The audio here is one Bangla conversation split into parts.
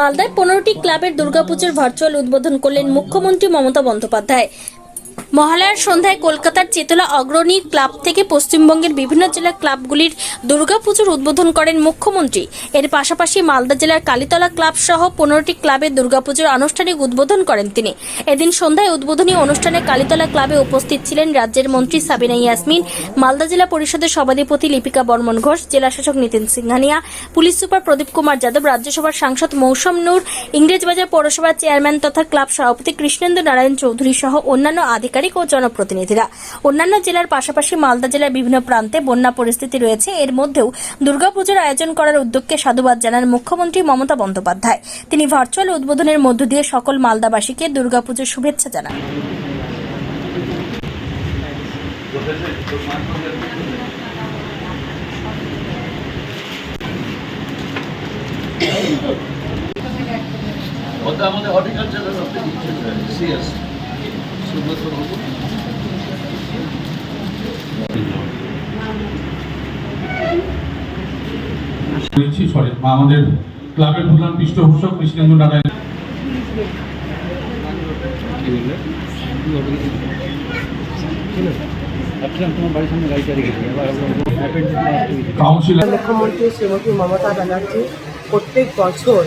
মালদায় পনেরোটি ক্লাবের দুর্গাপুজোর ভার্চুয়াল উদ্বোধন করলেন মুখ্যমন্ত্রী মমতা বন্দ্যোপাধ্যায়। মহালয়ার সন্ধ্যায় কলকাতার চেতলা অগ্রণী ক্লাব থেকে পশ্চিমবঙ্গের বিভিন্ন জেলার ক্লাবগুলির দুর্গাপুজোর উদ্বোধন করেন মুখ্যমন্ত্রী। এর পাশাপাশি মালদা জেলার কালীতলা ক্লাব সহ পনেরোটি ক্লাবের দুর্গাপুজোর আনুষ্ঠানিক উদ্বোধন করেন তিনি। এদিন সন্ধ্যায় উদ্বোধনী অনুষ্ঠানে কালীতলা ক্লাবে উপস্থিত ছিলেন রাজ্যের মন্ত্রী সাবিনা ইয়াসমিন, মালদা জেলা পরিষদের সভাধিপতি লিপিকা বর্মন ঘোষ, জেলা শাসক নীতিন সিংহানিয়া পুলিশ সুপার প্রদীপ কুমার যাদব, রাজ্যসভার সাংসদ মৌসুম নূর, ইংরেজবাজার পৌরসভার চেয়ারম্যান তথা ক্লাব সভাপতি কৃষ্ণেন্দু নারায়ণ চৌধুরী সহ অন্যান্য আধিকারিক ও জনপ্রতিনিধিরা। অন্যান্য জেলার পাশাপাশি মালদা জেলার বিভিন্ন প্রান্তে বন্যা পরিস্থিতি রয়েছে। এর মধ্যেও দুর্গাপুজোর আয়োজন করার উদ্যোগকে সাধুবাদ জানান মুখ্যমন্ত্রী মমতা বন্দ্যোপাধ্যায়। তিনি ভার্চুয়াল উদ্বোধনের মধ্য দিয়ে সকল মালদাবাসীকে দুর্গাপুজোর শুভেচ্ছা জানান। আমাদের হর্টিকালচারের বাবু সরি আমাদের ক্লাবের প্রধান পৃষ্ঠপোষক কৃষ্ণেন্দু নারায়ণ। মুখ্যমন্ত্রী শ্রীমতী মমতা ব্যানার্জি প্রত্যেক বছর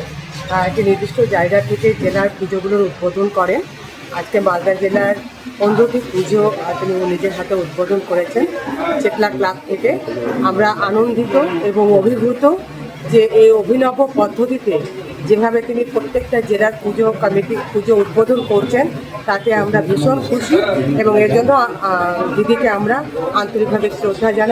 একটি নির্দিষ্ট জায়গা থেকে জেলার পুজোগুলোর উদ্বোধন করেন। আজকে মালদা জেলার পনেরোটি পুজো তিনি নিজের হাতে উদ্বোধন করেছেন চেতলা ক্লাব থেকে। আমরা আনন্দিত এবং অভিভূত যে এই অভিনব পদ্ধতিতে যেভাবে তিনি প্রত্যেকটা জেলার পুজো কমিটি পুজো উদ্বোধন করছেন, তাতে আমরা ভীষণ খুশি এবং এর জন্য দিদিকে আমরা আন্তরিকভাবে শ্রদ্ধা জানাই।